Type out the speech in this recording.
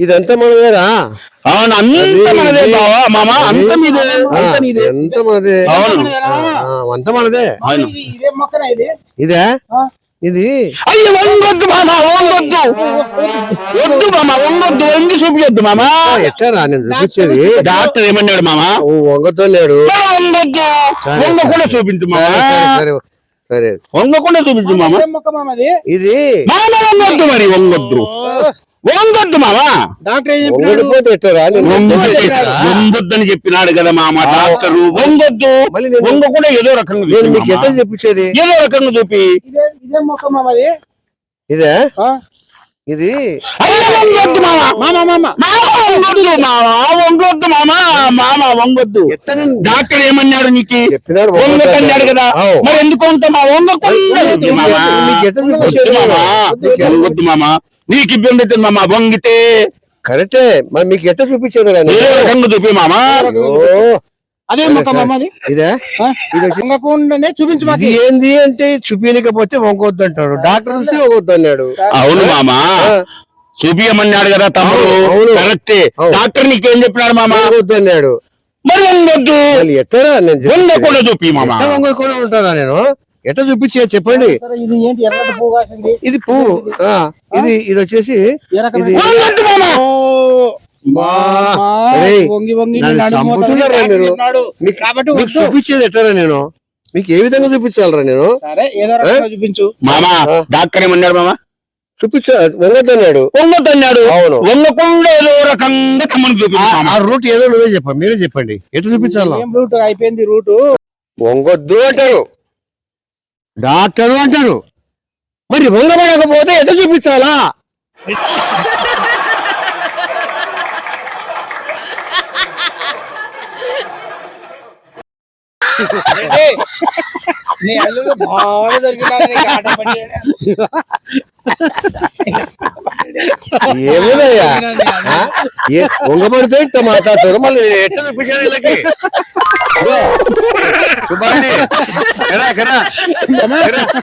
ఇదంతా మనదేరా అవును అంత మనదే బావా మామ అంత మీదే ఆ, అంత నీదే ఎంత మనదే? అంత ఇదే మొక్కనా ఇది? అయ్యో వంగొద్దు మామ వంగొద్దు. వద్దు మామ వంగొద్దు వంగి చూపించొద్దు మామ. ఆ, ఎట్టారా నేను చూపించేది? డాక్టర్ ఏమన్నాడు మామ? ఓ వంగతో లేడు వంగొద్దు. వంగకుండా చూపించు మామ. సరే వంగకుండా చూపించు మామ. ఇదే మొక్క మామది? ఇది? మామ వంగొద్దు మరి వంగొద్దు. వంగొద్దు వంగొద్దు. వంగొద్దని చెప్పినాడు కదా మామ డాక్టర్. వంగొద్దు. నేను- వంగకుండా ఏదో రకంగా మీకు. ఎట్లా చెప్పించేది ఏదో రకంగా చూపి. ఇదే ఇదే వంగొద్దు మామ. మామ మామ. మామ వంగొద్దు మామ. వంగొద్దు మామ. మామ వంగొద్దు. డాక్టర్ ఏమన్నాడు నీకు? చెప్పినాడు వంగొద్దు అన్నాడు కదా. మరి ఎందుకు అంత మా మామ. వంగొద్దు మామ. నీకు ఇబ్బంది అవుతుంది మామ వంగితే. కరెక్టే. మరి మీకు ఎట్లా చూపించేది రా నేను? ఏదో రకంగా చూపి మామ. ఓ, అదే మామది. ఇదే? వంగకుండానే చూపించు మాకు. ఇది ఏంది అంటే చూపించకపోతే వంగొద్దు అంటాడు డాక్టర్ చూస్తే వంగొద్దు అన్నాడు అవును మామ. ఆ, చూపియమన్నాడు కదా తమ్ముడు. అవును, అవును. కరెక్టే. అవును. డాక్టర్ నీకేం చెప్పినాడు మామ? వంగొద్దు అన్నాడు మరి వంగొద్దు. మళ్ళీ ఎట్టరా? నేను చెప్పేది? వంగకుండా చూపి మామ. ఎట్లా వంగకుండా ఉంటారా నేను? ఎట్లా చూపించే చెప్పండి? సరే ఇది పువ్వు ఇది ఇది ఇది వచ్చేసి. చూపించేది ఎట్టరా నేను? మీకు ఏ విధంగా చూపించాలరా నేను? సరే ఏదో రకంగా చూపించు. మామ. డాక్టర్ ఏమన్నాడు మామ? చూపించా వంగొద్దు అన్నాడు వంగొద్దు అన్నాడు అవును. వంగకుండా ఏదో రకంగా ఆ- చూపించు మామ. ఆ రూట్ ఏదో నువ్వే చెప్పండి మీరే చెప్పండి. ఎట్లా చూపించాలా? ఏం రూట్? అయిపోయింది రూట్. వంగొద్దు అంటారు. డాక్టరు అంటారు. మరి వంగబడకపోతే ఎట్లా చూపించాలా నీ అల్లుడు బాగా వంగబడితే ఇట్లా మాట్లాడతారు? మళ్ళీ ఎట్లా చూపించాను వీళ్ళకి? Era, era, era,